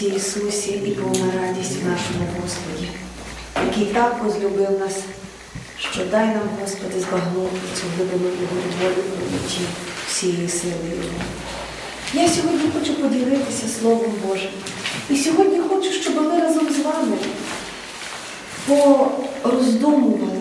Христі Ісусі і повна радість в нашому Господі, який так возлюбив нас, що дай нам, Господи, збагнути цю глибину Його волю житті всієї сили Його. Я сьогодні хочу поділитися Словом Божим. І сьогодні хочу, щоб ми разом з вами пороздумували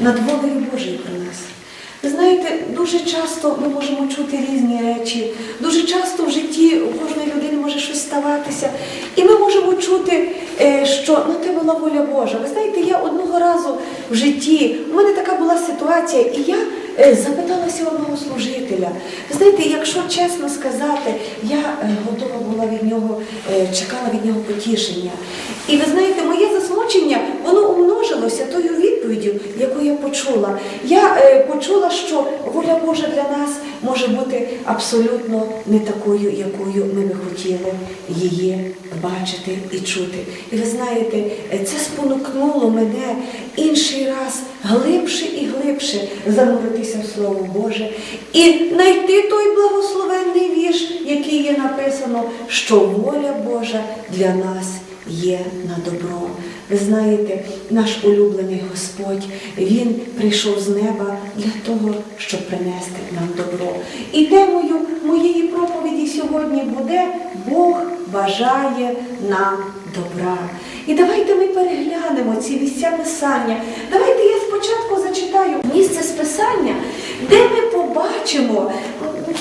над волею Божою про нас. Ви знаєте, дуже часто ми можемо чути різні речі, дуже часто в житті у кожної людини може щось ставатися. І ми можемо чути, е, що ну, це була воля Божа. Ви знаєте, я одного разу в житті, у мене така була ситуація, і я е, запиталася одного служителя. Ви знаєте, якщо чесно сказати, я е, готова була від нього, чекала від нього потішення. І ви знаєте, моє засмучення, воно умножилося тою відповіддю, яку я почула. Я е, почула, що воля Божа для нас може бути абсолютно не такою, якою ми би хотіли її бачити і чути. І ви знаєте, е, це спонукнуло мене інший раз глибше і глибше зануритися в Слово Боже і знайти той благословенний вірш, який є написано, що воля Божа для нас є на добро. Ви знаєте, наш улюблений Господь, Він прийшов з неба для того, щоб принести нам добро. І темою моєї проповіді сьогодні буде Бог бажає нам добра. І давайте ми переглянемо ці місця писання. Давайте я спочатку зачитаю місце з писання, де ми побачимо,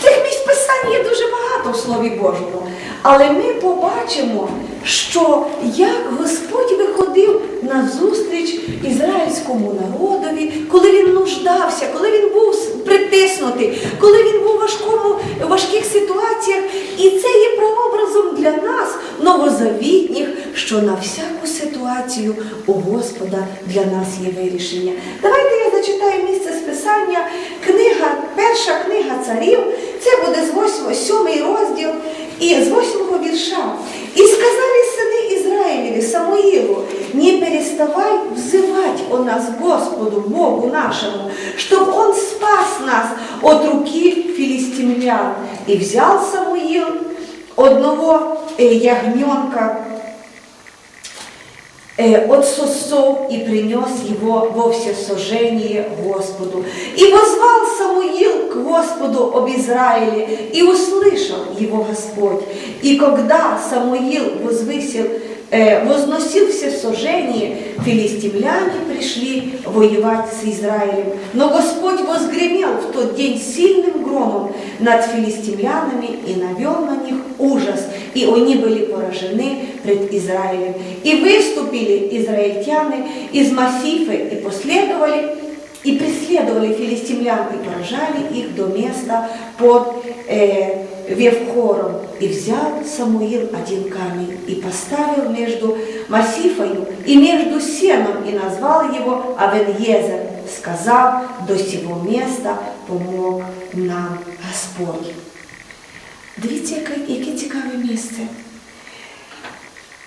цих місць писань є дуже багато в Слові Божому. Але ми побачимо, що як Господь виходив на зустріч ізраїльському народові, коли він нуждався, коли він був притиснутий, коли він був в важких ситуаціях. І це є прообразом для нас, новозавітніх, що на всяку ситуацію у Господа для нас є вирішення. Давайте я зачитаю місце з писання, книга, перша книга царів, це буде з 8, 7 розділ і з 8 вірша. І сказали сини Израилеве Самуилу, не переставай взывать о нас Господу, Богу нашему, чтобы Он спас нас от руки филистимлян. И взял Самуил одного э, ягненка э, от сосов и принес его во всесожжение Господу. И возвал Самуил к Господу об Израиле, и услышал его Господь. И когда Самуил возвысил, э, возносил всесожжение, филистимляне пришли воевать с Израилем. Но Господь возгремел в тот день сильным громом над филистимлянами и навел на них ужас, и они были поражены пред Израилем. И выступили израильтяне из Массифы и последовали и преследовали филистимлян и поражали их до места под э, Вевхором. И взял Самуил один камень и поставил между Массифою и между Сеном и назвал его Авеньезер, сказав, до сего места помог нам Господь. Дивіться, яке, яке цікаве місце.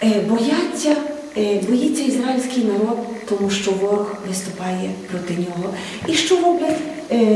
Е, бояться, е, боїться ізраїльський народ, тому що ворог виступає проти нього. І що роблять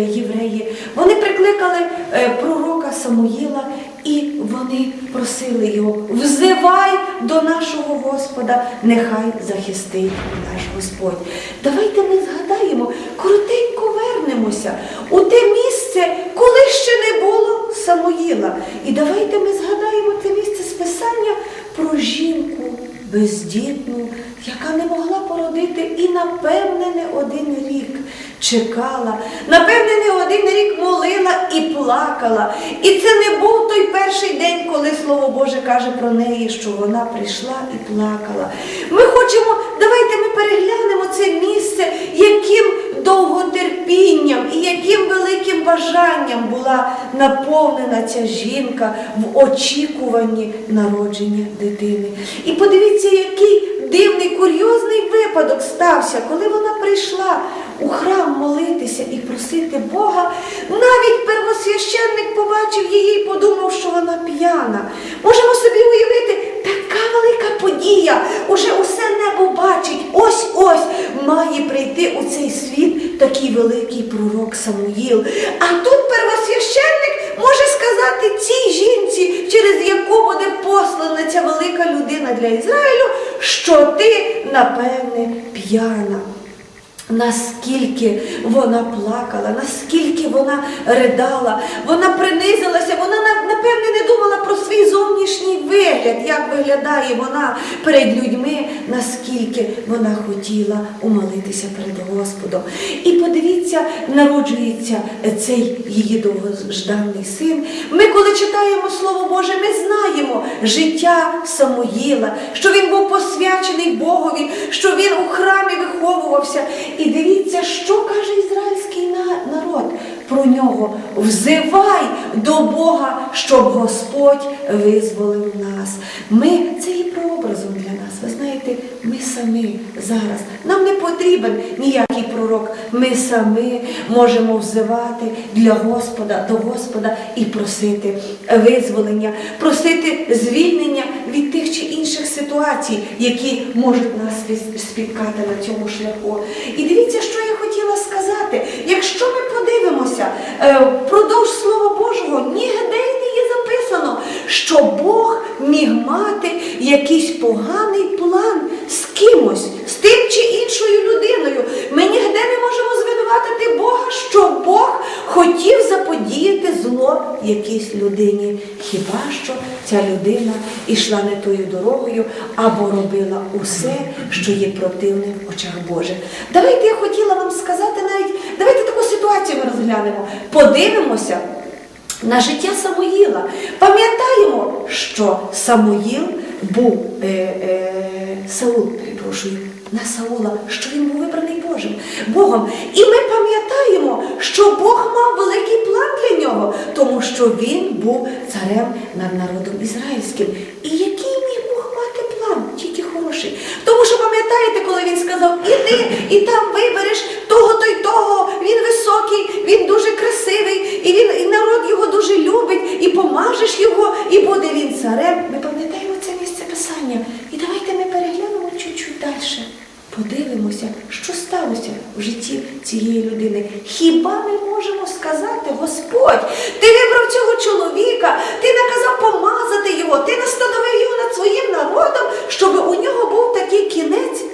євреї? Вони прикликали е, пророка Самуїла і вони просили його, взивай до нашого Господа, нехай захистить наш Господь. Давайте ми згадаємо, коротенько вернемося у те місце, коли ще не було Самуїла. І давайте ми згадаємо це місце з писання про жінку бездітну, яка не могла породити і, напевне, не один рік чекала, напевне, не один рік молила і плакала. І це не був той перший день, коли Слово Боже каже про неї, що вона прийшла і плакала. Ми хочемо, давайте ми переглянемо це місце, яким довготерпінням і яким великим бажанням була наповнена ця жінка в очікуванні народження дитини. І подивіться, який дивний курйозний випадок стався, коли вона прийшла у храм молитися і просити Бога. Навіть первосвященник побачив її і подумав, що вона п'яна. Можемо собі уявити, така велика подія, уже усе небо бачить, ось-ось має прийти у цей світ такий великий пророк Самуїл. А тут первосвященник може сказати цій жінці, через яку буде послана ця велика людина для Ізраїлю, що ти, напевне, п'яна. Наскільки вона плакала, наскільки вона ридала, вона принизилася, вона напевне не думала про свій зовнішній вигляд, як виглядає вона перед людьми, наскільки вона хотіла умолитися перед Господом. І подивіться, народжується цей її довгожданий син. Ми, коли читаємо Слово Боже, ми знаємо життя Самоїла, що він був посвячений Богові, що він у храмі виховувався. І дивіться, що каже ізраїльський на- народ про нього. Взивай до Бога, щоб Господь визволив нас. Ми це є прообразом для нас. Ви знаєте, ми самі зараз. Нам не потрібен ніякий пророк. Ми самі можемо взивати для Господа, до Господа і просити визволення, просити звільнення від тих чи інших ситуацій, які можуть нас спі- спіткати на цьому шляху. І дивіться, що сказати. Якщо ми подивимося е, впродовж Слова Божого, нігде не є записано, що Бог міг мати якийсь поганий план з кимось, з тим чи іншою людиною. Ми нігде не можемо звинуватити Бога, що Бог хотів заподіяти зло якійсь людині. Хіба що ця людина йшла не тою дорогою або робила усе, що є противним в очах Божих. Давайте я хотіла вам сказати навіть, давайте таку ситуацію ми розглянемо. Подивимося на життя Самуїла. Пам'ятаємо, що Самуїл був е, е, Саул, перепрошую, на Саула, що він був вибраний Божим Богом. І ми пам'ятаємо, що Бог мав великий план для нього, тому що він був царем над народом ізраїльським. І який міг Бог мати план? Тільки хороший. Тому що пам'ятаєте, коли він сказав, іди і там вибереш того то й того, він високий, він дуже красивий, і він і народ його дуже любить, і помажеш його, і буде він царем. Ми пам'ятаємо це місце писання. І давайте ми переглянемо чуть-чуть далі. Подивимося, сталося в житті цієї людини. Хіба ми можемо сказати, Господь, ти вибрав цього чоловіка, ти наказав помазати його, ти настановив його над своїм народом, щоб у нього був такий кінець?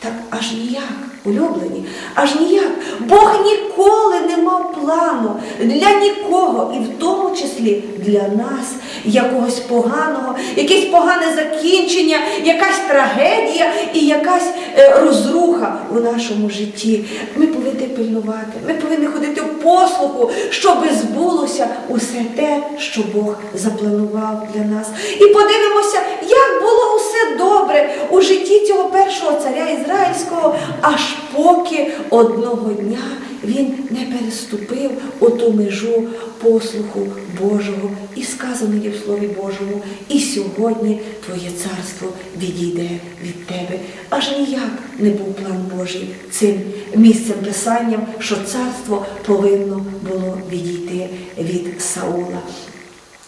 Так аж ніяк, улюблені, аж ніяк. Бог ніколи не плану для нікого, і в тому числі для нас, якогось поганого, якесь погане закінчення, якась трагедія і якась е, розруха у нашому житті. Ми повинні пильнувати, ми повинні ходити в послуху, щоб збулося усе те, що Бог запланував для нас. І подивимося, як було усе добре у житті цього першого царя ізраїльського, аж поки одного дня він не переступив оту межу послуху Божого. І сказано є в Слові Божому, і сьогодні Твоє царство відійде від тебе. Аж ніяк не був план Божий цим місцем писанням, що царство повинно було відійти від Саула.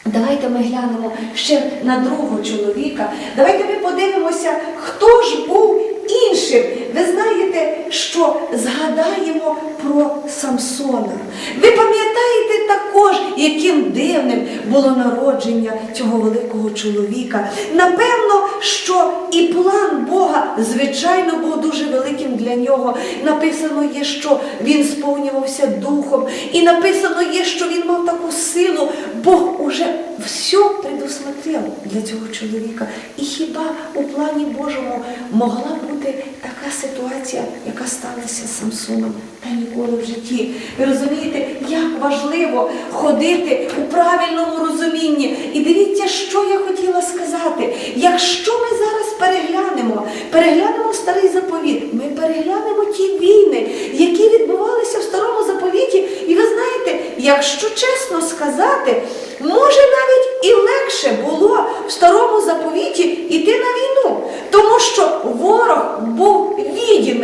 Давайте ми глянемо ще на другого чоловіка. Давайте ми подивимося, хто ж був іншим. Ви знаєте, що згадаємо про Самсона. Ви пам'ятаєте також, яким дивним було народження цього великого чоловіка. Напевно, що і план Бога, звичайно, був дуже великим для нього. Написано є, що він сповнювався духом, і написано є, що він мав таку силу. Бог уже все предусмотрел для цього чоловіка. І хіба у плані Божому могла бути така ситуація, яка сталася з Самсоном? Та ніколи в житті. Ви розумієте, як важливо ходити у правильному розумінні. І дивіться, що я хотіла сказати. Якщо ми зараз переглянемо, переглянемо старий заповіт, ми переглянемо ті війни, які відбувалися в старому заповіті. І ви знаєте, якщо чесно сказати, може навіть і легше було в старому заповіті йти на війну, тому що ворог був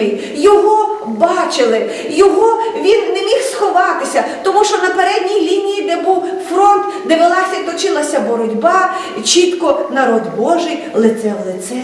відімий, його бачили, його він не міг сховатися, тому що на передній лінії, де був фронт, де велася точилася боротьба, чітко народ Божий лице в лице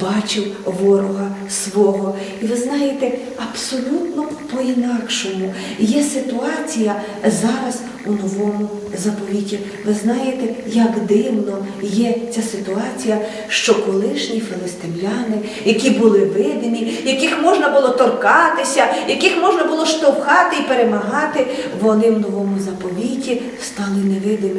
бачив ворога свого. І ви знаєте, абсолютно по-інакшому є ситуація зараз у новому заповіті. Ви знаєте, як дивно є ця ситуація, що колишні филистимляни, які були видимі, яких можна було торкатися, яких можна було штовхати і перемагати, вони в новому заповіті стали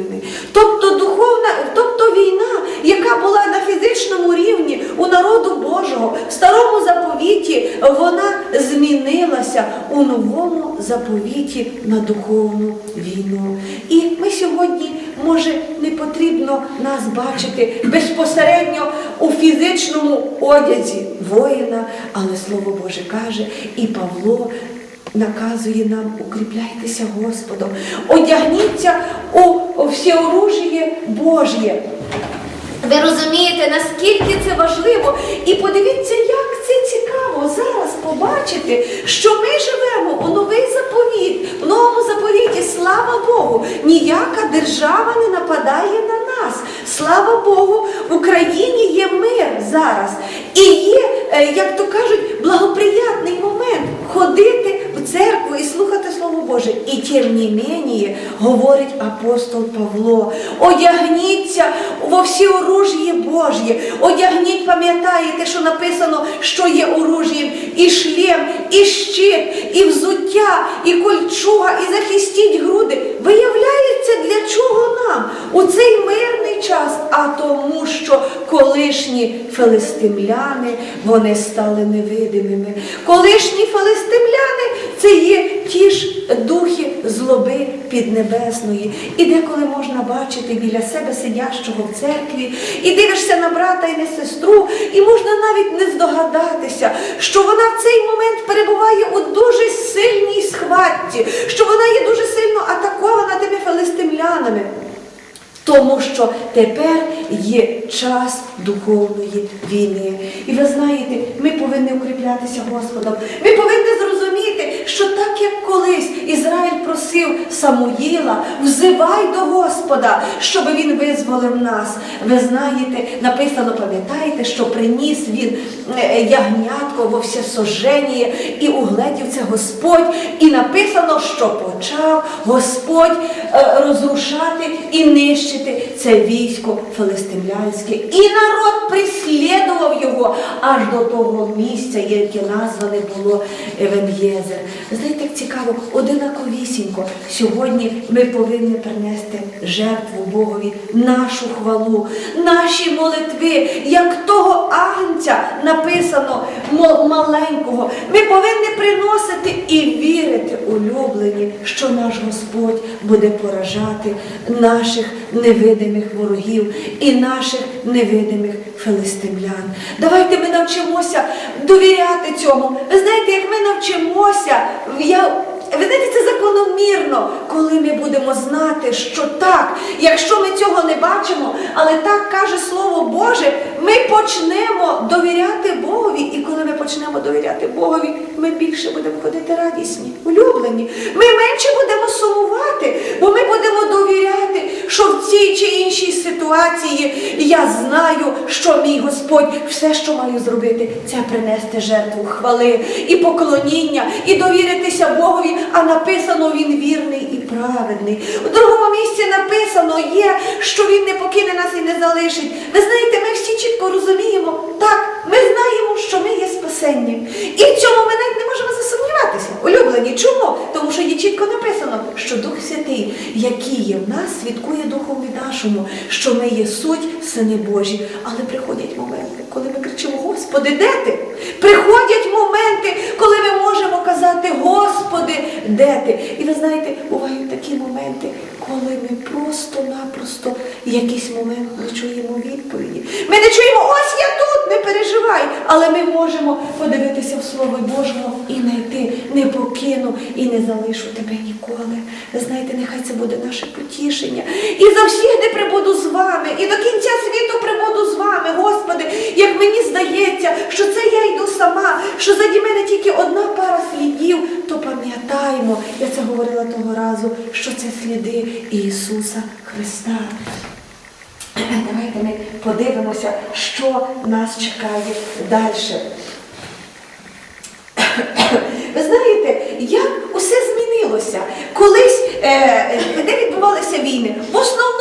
невидимими. Тобто духовна, тобто війна, яка була на фізичному рівні у народу Божого, в старому заповіті, вона змінилася у новому заповіті на духовну війну. І ми сьогодні, може, не потрібно нас бачити безпосередньо у фізичному одязі воїна, але Слово Боже каже, і Павло наказує нам укріпляйтеся Господом, одягніться у всеоружіє Божє. Ви розумієте, наскільки це важливо? І подивіться, як це цікаво зараз побачити, що ми живемо у новий заповіт, в новому заповіті, слава Богу, ніяка держава не нападає на нас. Слава Богу, в Україні є мир зараз. І є, е, як то кажуть, благоприятний момент ходити церкву і слухати Слово Боже. І тим не менее, говорить апостол Павло, одягніться во всі оружії Божі, одягніть, пам'ятаєте, що написано, що є оружієм, і шлем, і щит, і взуття, і кольчуга, і захистіть груди. Виявляється, для чого нам у цей мирний час? А тому, що колишні филистимляни вони стали невидимими. Колишні филистимляни це є ті ж духи злоби піднебесної. І деколи можна бачити біля себе сидящого в церкві, і дивишся на брата і на сестру, і можна навіть не здогадатися, що вона в цей момент перебуває у дуже сильній схватці, що вона є дуже сильно атакована тими филистимлянами. Тому що тепер є час духовної війни. І ви знаєте, ми повинні укріплятися Господом. Ми повинні зрозуміти, що так як колись Ізраїль просив Самуїла, взивай до Господа, щоб він визволив нас. Ви знаєте, написано, пам'ятаєте, що приніс він е, ягнятко во всесожження, і угледів це Господь. І написано, що почав Господь е, розрушати і нищити це військо филистимлянське. І народ прислідував його аж до того місця, яке назване було Евен'єзер. Знаєте, як цікаво, одинаковісінько. Сьогодні ми повинні принести жертву Богові, нашу хвалу, наші молитви, як того агнця написано маленького. Ми повинні приносити і вірити, улюблені, що наш Господь буде поражати наших невидимих ворогів і наших невидимих филистимлян. Давайте ми навчимося довіряти цьому. Ви знаєте, як ми навчимося, я. Ви знаєте, це закономірно, коли ми будемо знати, що так, якщо ми цього не бачимо, але так каже Слово Боже, ми почнемо довіряти Богові. І коли ми почнемо довіряти Богові, ми більше будемо ходити радісні, улюблені. Ми менше будемо сумувати, бо ми будемо довіряти, що в цій чи іншій ситуації я знаю, що мій Господь все, що маю зробити, це принести жертву хвали і поклоніння, і довіритися Богові, а написано він вірний і праведний. У другому місці написано є, що він не покине нас і не залишить. Ви знаєте, ми всі чітко розуміємо, так, ми знаємо, що ми є спасенні. І в цьому ми навіть не можемо засумніватися. Улюблені, чому? Тому що є чітко написано, що Дух Святий, який є в нас, свідкує Духові нашому, що ми є суть, сини Божі. Але приходять моменти, коли ми кричимо, Господи, де ти? Приходять моменти, коли ми можемо казати, Господи, де ти? І ви знаєте, бувають такі моменти, коли ми просто-напросто якийсь момент не чуємо відповіді. Ми не чуємо, ось я тут, не переживай. Але ми можемо подивитися в Слово Божому і знайти, не покину і не залишу тебе ніколи. Знаєте, нехай це буде наше потішення. І завсігди прибуду з вами, і до кінця світу прибуду з вами, Господи, як мені здається, що це я йду сама, що заді мене тільки одна пара слідів, то пам'ятаємо, я це говорила того разу, що це сліди Ісуса Христа. Давайте ми подивимося, що нас чекає далі. Ви знаєте, як усе змінилося. Колись, е, е, де відбувалися війни? В основному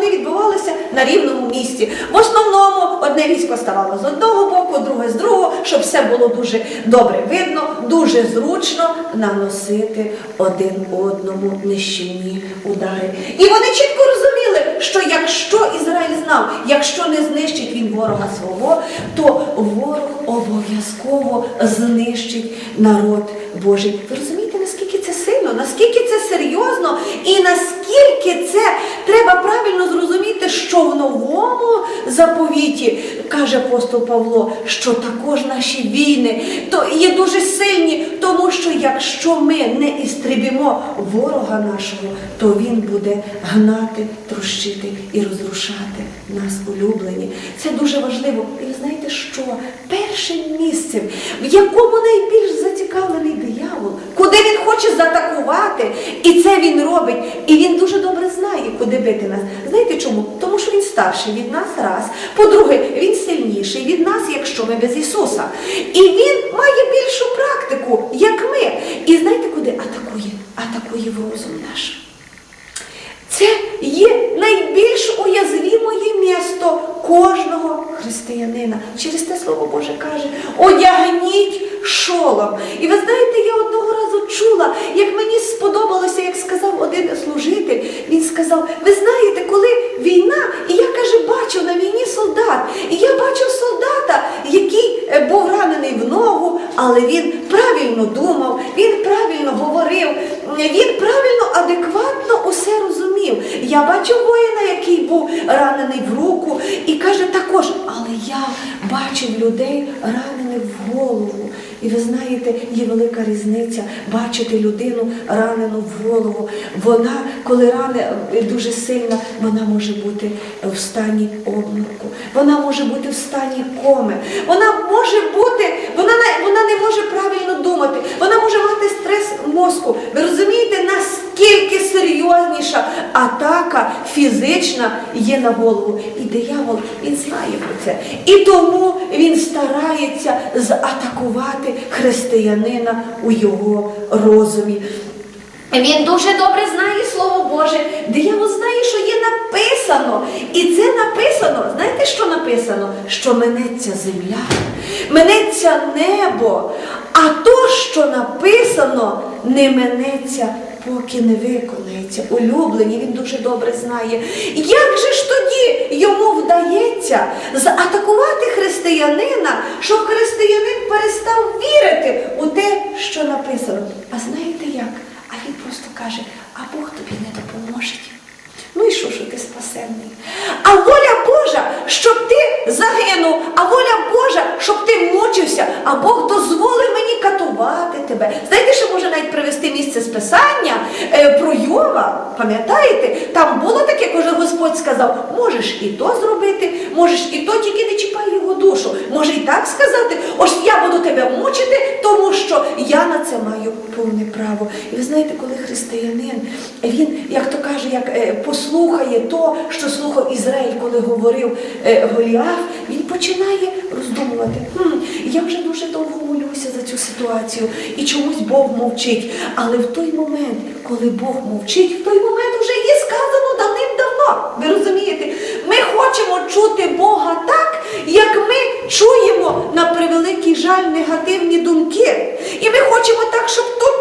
вони відбувалися на рівному місці. В основному одне військо ставало з одного боку, друге з другого, щоб все було дуже добре видно, дуже зручно наносити один одному нищівні удари. І вони чітко розуміли, що якщо Ізраїль знав, якщо не знищить він ворога свого, то ворог обов'язково знищить народ Божий. Ви розумієте, наскільки це сильно, наскільки це серйозно і наскільки це треба правильно зрозуміти, що в новому заповіті каже апостол Павло, що також наші війни то є дуже сильні, тому що якщо ми не істребимо ворога нашого, то він буде гнати, трощити і розрушати нас улюблені. Це дуже важливо. І ви знаєте що? Першим місцем, в якому найбільш зацікавлений диявол, куди він хоче заатакувати, і це він робить. І він дуже добре знає, куди бити нас. Знаєте чому? Тому що він старший від нас раз. По-друге, він сильніший від нас, якщо ми без Ісуса. І він має більшу практику, як ми. І знаєте, куди атакує? Атакує в розум наш. Це є найбільш уязвімоє місто кожного християнина. Через те слово Боже каже: одягніть шолом. І ви знаєте, я одного разу чула, як мені сподобалося, як сказав один служитель. Він сказав: ви знаєте, коли війна, і я каже, бачив на війні солдат, і я бачив солдата, який е, був ранений в ногу, але він правильно думав, він правильно говорив, він правильно. Я бачив воїна, який був ранений в руку, і каже також, але я бачив людей ранених в голову. І ви знаєте, є велика різниця бачити людину ранену в голову. Вона, коли рана дуже сильна, вона може бути в стані обморку, вона може бути в стані коми, вона може бути, вона вона не може правильно думати, вона може мати стрес мозку. Ви розумієте, наскільки серйозніша атака фізична є на голову. І диявол він знає про це. І тому він старається заатакувати християнина у його розумі. Він дуже добре знає Слово Боже. Диявол знає, що є написано. І це написано. Знаєте, що написано? Що минеться земля, минеться небо. А то, що написано, не минеться, поки не виконається. Улюблені, він дуже добре знає. Як же ж тоді йому вдається заатакувати християнина, щоб християнин перестав вірити у те, що написано? А знаєте? А він просто каже, а Бог тобі не допоможе. Ну і що, що ти спасенний? А воля Божа, щоб ти загинув, а воля Божа, щоб ти мучився, а Бог дозволив мені катувати тебе. Знаєте, що може навіть привести місце списання е, про Йова, пам'ятаєте? Там було таке, коли Господь сказав, можеш і то зробити, можеш і то, тільки не чіпай його душу. Може і так сказати, ось я буду тебе мучити, тому що я на це маю повне право. І ви знаєте, коли християнин, він, як то каже, як е, послухає то, що слухав Ізраїль, коли говорив е, Голіаф, він починає роздумувати. «Хм, я вже дуже довго молюся за цю ситуацію, і чомусь Бог мовчить. Але в той момент, коли Бог мовчить, в той момент вже є сказано давним-давно. Ви розумієте? Ми хочемо чути Бога так, як ми чуємо на превеликий жаль негативні думки. І ми хочемо так, щоб тут.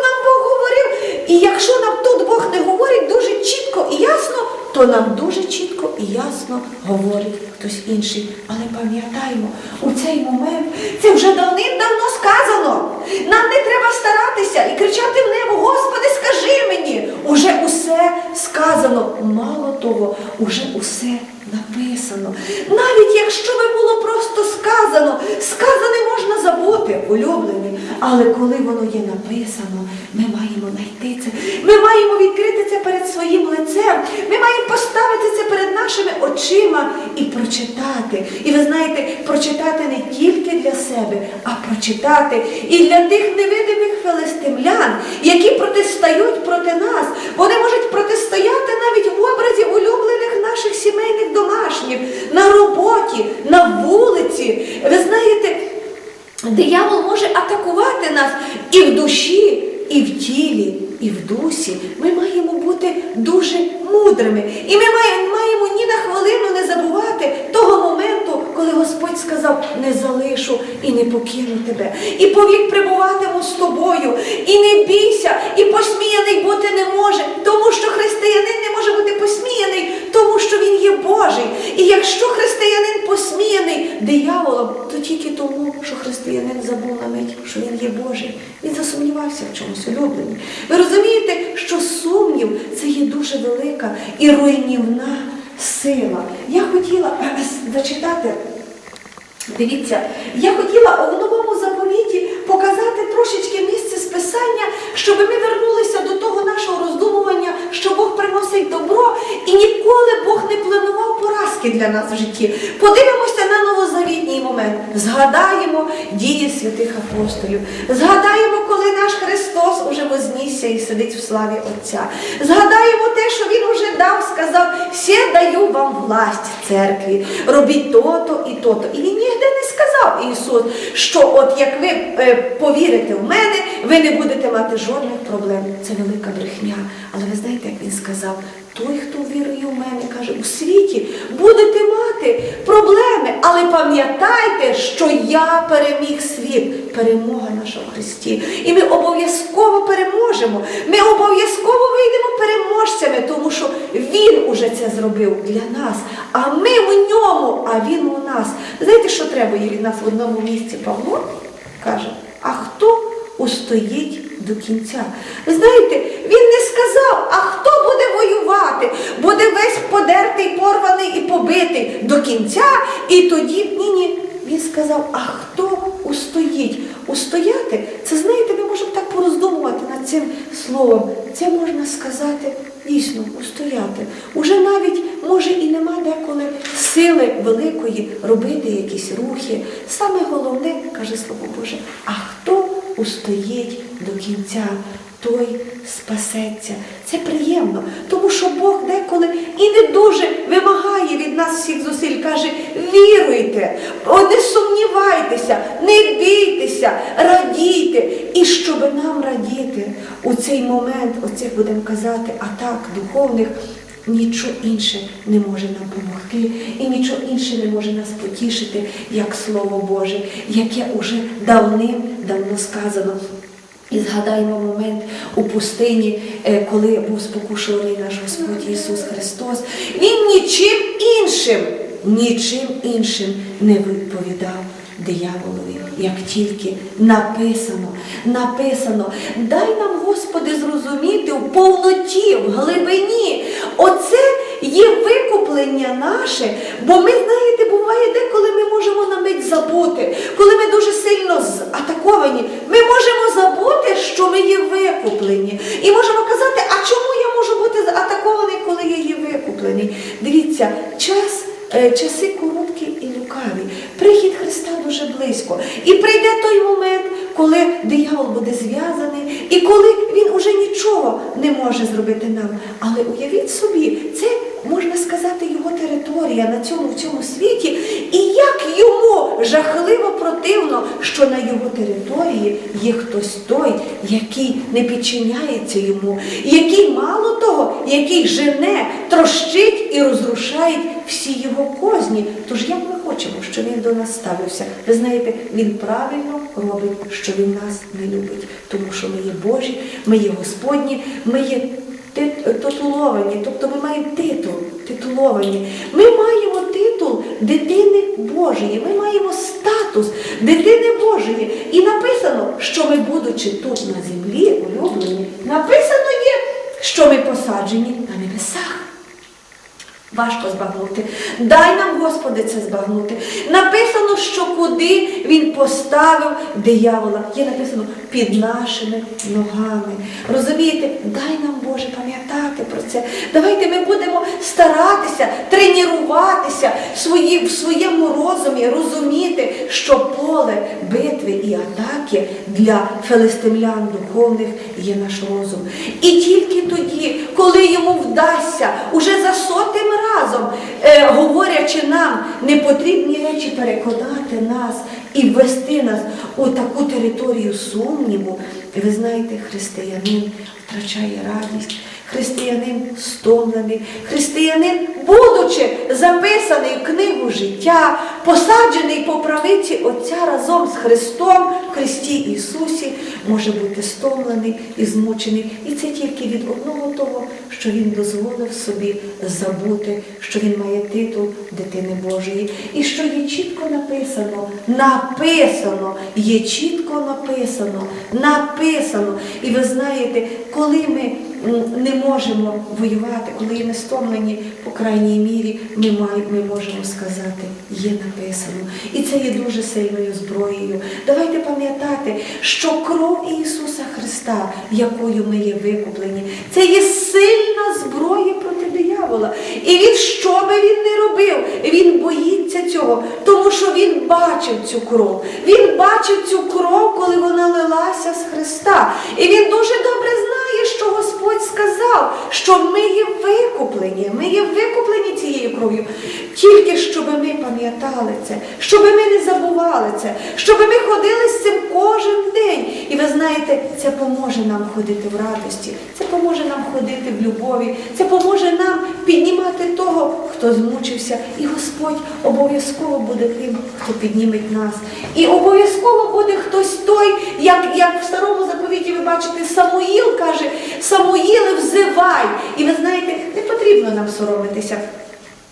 І якщо нам тут Бог не говорить дуже чітко і ясно, то нам дуже чітко і ясно говорить хтось інший. Але пам'ятаймо, у цей момент це вже давним-давно сказано. Нам не треба старатися і кричати в небо, Господи, скажи мені. Уже усе сказано. Мало того, уже усе написано. Навіть якщо би було просто сказано, сказане можна забути, роботи улюблені, але коли воно є написано, ми маємо знайти це. Ми маємо відкрити це перед своїм лицем. Ми маємо поставити це перед нашими очима і прочитати. І ви знаєте, прочитати не тільки для себе, а прочитати і для тих невидимих фелестимлян, які протистають проти нас. Вони можуть протистояти навіть в образі улюблених наших сімейних домашніх, на роботі, на вулиці. Ви знаєте. Диявол може атакувати нас і в душі, і в тілі, і в дусі. Ми маємо бути дуже мудрими. І ми маємо, ні на хвилину не забувати того моменту, коли Господь сказав: не залишу і не покину тебе. І повік прибуватиму з тобою, і не бійся, і посміяний бути не може, тому що християнин не може бути посміяний, тому що він є Божий. І якщо християнин посміяний дияволом, то тільки тому, що християнин забув на мить, що він є Божий. Він засумнівався в чомусь улюбленні. Ви розумієте, що сумнів це є дуже велика і руйнівна сила. Я хотіла зачитати. Дивіться, я хотіла у новому заповіті показати трошечки місце писання, щоб ми вернулися до того нашого роздумування, що Бог приносить добро, і ніколи Бог не планував поразки для нас в житті. Подивимося на новозавітній момент. Згадаємо дії святих апостолів. Згадаємо, коли наш Христос уже вознісся і сидить в славі Отця. Згадаємо те, що Він уже дав, сказав: «Все даю вам власть церкві, робіть то-то і то-то. І він ніде не сказав Ісус, що от як ви е, повірите в мене, ви не будете мати жодних проблем. Це велика брехня. Але ви знаєте, як він сказав, той, хто вірує в мене, каже, у світі будете мати проблеми, але пам'ятайте, що я переміг світ. Перемога наша в Христі. І ми обов'язково переможемо. Ми обов'язково вийдемо переможцями, тому що Він уже це зробив для нас. А ми в ньому, а Він у нас. Знаєте, що треба є від нас в одному місці? Павло каже, а хто устоїть до кінця? Ви знаєте, він не сказав, а хто буде воювати, буде весь подертий, порваний і побитий до кінця, і тоді ні, ні. Він сказав, а хто устоїть? Устояти, це знаєте, ми можемо так пороздумувати над цим словом. Це можна сказати дійсно устояти. Уже навіть може і нема деколи сили великої робити якісь рухи. Саме головне, каже Слово Боже, а хто устоїть до кінця? Той спасеться. Це приємно, тому що Бог деколи і не дуже вимагає від нас всіх зусиль. Каже, віруйте, не сумнівайтеся, не бійтеся, радійте. І щоб нам радіти у цей момент, оцих будемо казати, атак духовних. Нічого інше не може нам допомогти, і нічого інше не може нас потішити, як Слово Боже, яке уже давним-давно сказано. І згадаємо момент у пустині, е, коли був спокушений наш Господь Ісус Христос. Він нічим іншим, нічим іншим не відповідав дияволові, як тільки написано, написано, дай нам, Господи, зрозуміти в повноті, в глибині. Оце є викуплення наше, бо ми, знаєте, буває деколи ми можемо на мить забути, коли ми дуже сильно атаковані, ми можемо забути, що ми є викуплені. І можемо казати, а чому я можу бути атакований, коли я є викуплений? Дивіться, час. е, Часи короткі і лукаві. Прихід Христа дуже близько. І прийде той момент, коли диявол буде зв'язаний, і коли він уже нічого не може зробити нам. Але уявіть собі, це можна сказати його територія на цьому в цьому світі. І як йому жахливо противно, що на його території є хтось той, який не підчиняється йому, який мало того, який жене, трощить і розрушає всі його козні. Тож як ми хочемо, щоб він до нас ставився? Ви знаєте, він правильно робить, що він нас не любить, тому що ми є Божі, ми є Господні, ми є титуловані, тобто ми маємо титул, титуловані. Ми маємо титул дитини Божої, ми маємо статус дитини Божої. І написано, що ми, будучи тут на землі, улюблені, написано є, що ми посаджені на небесах. Важко збагнути. Дай нам, Господи, це збагнути. Написано, що куди він поставив диявола. Є написано під нашими ногами. Розумієте, дай нам, Боже, пам'ятати про це. Давайте ми будемо старатися, тренуватися в, своєму розумі, розуміти, що поле битви і атаки для филистимлян духовних є наш розум. І тільки тоді, коли йому вдасться уже за сотим разом, е, говорячи нам непотрібні речі переконати нас і ввести нас у таку територію сумніву. Ви знаєте, християнин втрачає радість. Християнин стомлений, християнин, будучи записаний в книгу життя, посаджений по правиці Отця разом з Христом в Христі Ісусі, може бути стомлений і змучений. І це тільки від одного того, що Він дозволив собі забути, що він має титул дитини Божої, і що є чітко написано, написано, є чітко написано, написано. І ви знаєте, коли ми не можемо воювати, коли ми стомлені, по крайній мірі, ми, має- ми можемо сказати, є написано. І це є дуже сильною зброєю. Давайте пам'ятати, що кров Ісуса Христа, якою ми є викуплені, це є сильна зброя проти диявола. І він, що би він не робив, він боїться цього, тому що він бачив цю кров. Він бачив цю кров, коли вона лилася з Христа. І він дуже добре знає, was сказав, що ми є викуплені, ми є викуплені цією кров'ю. Тільки щоб ми пам'ятали це, щоб ми не забували це, щоб ми ходили з цим кожен день. І ви знаєте, це поможе нам ходити в радості, це поможе нам ходити в любові, це поможе нам піднімати того, хто змучився. І Господь обов'язково буде тим, хто підніметь нас. І обов'язково буде хтось той, як, як в старому заповіті ви бачите, Самуїл каже, Самуїле, взивай. І ви знаєте, не потрібно нам соромитися.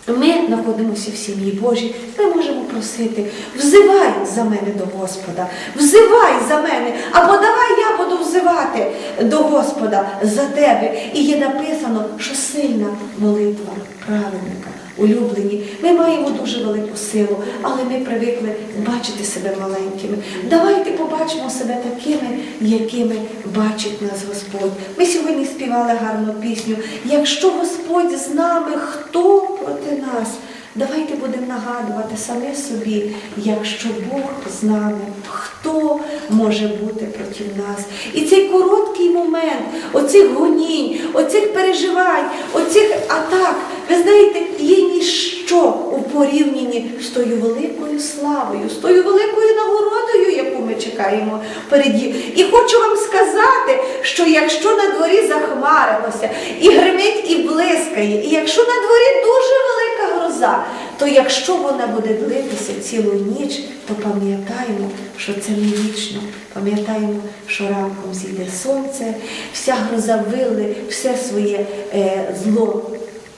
Ми знаходимося в сім'ї Божій, ми можемо просити, взивай за мене до Господа, взивай за мене, або давай я буду взивати до Господа за тебе. І є написано, що сильна молитва праведника, улюблені. Ми маємо дуже велику силу, але ми привикли бачити себе маленькими. Давайте побачимо себе такими, якими бачить нас Господь. Ми сьогодні співали гарну пісню. Якщо Господь з нами, хто проти нас? Давайте будемо нагадувати самі собі, якщо Бог з нами, хто може бути проти нас? І цей короткий момент, оцих гонінь, оцих переживань, оцих атак, ви знаєте, є ніщо у порівнянні з тою великою славою, з тою великою нагородою, яку ми чекаємо впереді. І хочу вам сказати, що якщо на дворі захмарилося, і гримить, і блискає, і якщо на дворі дуже велика гроза, то якщо вона буде длитися цілу ніч, то пам'ятаємо, що це не вічно. Пам'ятаємо, що ранком зійде сонце, вся гроза виле, все своє е, зло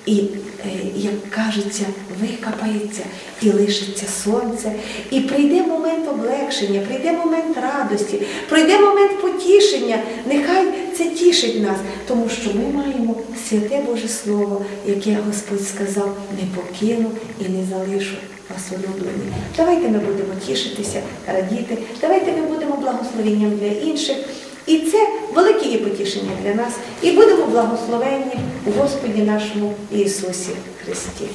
і, е, як кажеться, викопається і лишиться сонце. І прийде момент облегшення, прийде момент радості, прийде момент потішення. Нехай це тішить нас, тому що ми маємо святе Боже Слово, яке Господь сказав, не покину і не залишу вас улюблені. Давайте ми будемо тішитися, радіти, давайте ми будемо благословенням для інших. І це велике є потішення для нас. І будемо благословенні у Господі нашому Ісусі Христі.